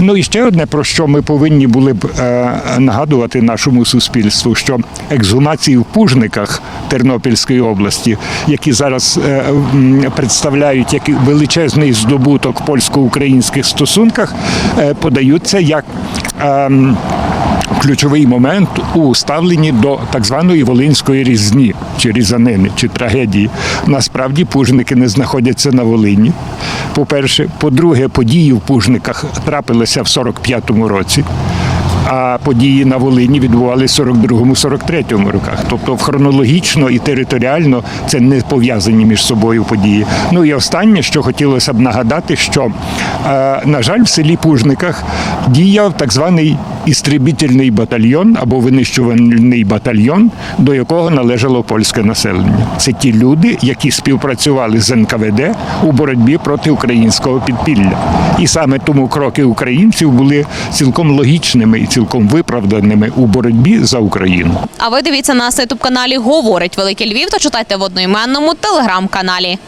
Ну і ще одне, про що ми повинні були б е, нагадувати нашому суспільству, що ексгумації в Пужниках Тернопільської області, які зараз е, представляють як величезний здобуток польсько-українських стосунках, е, подаються як. ем, ключовий момент у ставленні до так званої волинської різні чи різанини, чи трагедії. Насправді пужники не знаходяться на Волині. По-перше, по-друге, події в пужниках трапилися в 45-му році. А події на Волині відбувалися в 42-43 роках. Тобто хронологічно і територіально це не пов'язані між собою події. Ну і останнє, що хотілося б нагадати, що, е, на жаль, в селі Пужниках діяв так званий істребітельний батальйон або винищувальний батальйон, до якого належало польське населення. Це ті люди, які співпрацювали з НКВД у боротьбі проти українського підпілля. І саме тому кроки українців були цілком логічними і цілком виправданими у боротьбі за Україну. А ви дивіться нас на ютуб каналі Говорить Великий Львів та читайте в одноіменному телеграм-каналі.